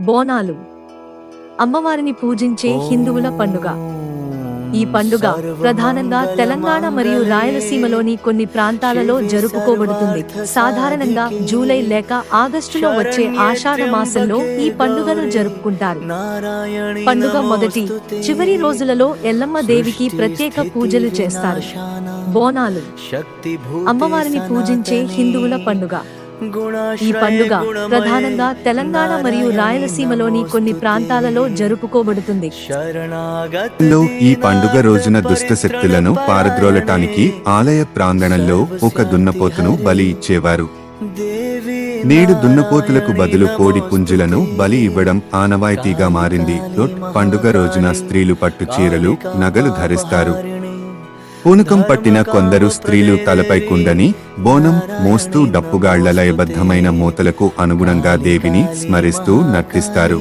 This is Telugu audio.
బోనాలు. అమ్మవారిని పూజించే హిందువుల పండుగ. ఈ పండుగ ప్రధానంగా తెలంగాణ మరియు రాయలసీమలోని కొన్ని ప్రాంతాలలో జరుపుకోబడుతుంది. సాధారణంగా జూలై లేక ఆగస్టులో వచ్చే ఆషాఢ మాసంలో ఈ పండుగను జరుపుకుంటారు. పండుగ మొదటి చివరి రోజులలో ఎల్లమ్మ దేవికి ప్రత్యేక పూజలు చేస్తారు. బోనాలు. అమ్మవారిని పూజించే హిందువుల పండుగ. ఈ పండుగ ప్రధానంగా తెలంగాణ మరియు రాయలసీమలోని కొన్ని ప్రాంతాలలో జరుపుకోబడుతుంది. లో ఈ పండుగ రోజున దుష్ట శక్తులను పారద్రోలటానికి ఆలయ ప్రాంగణంలో ఒక దున్నపోతును బలి ఇచ్చేవారు. నేడు దున్నపోతులకు బదులు కోడి పుంజులను బలి ఇవ్వడం ఆనవాయితీగా మారింది. పండుగ రోజున స్త్రీలు పట్టు చీరలు నగలు ధరిస్తారు. పూనకం పట్టిన కొందరు స్త్రీలు తలపై కుండని బోనం మోస్తూ డప్పుగాళ్ళ లయబద్ధమైన మూతలకు అనుగుణంగా దేవిని స్మరిస్తూ నర్తిస్తారు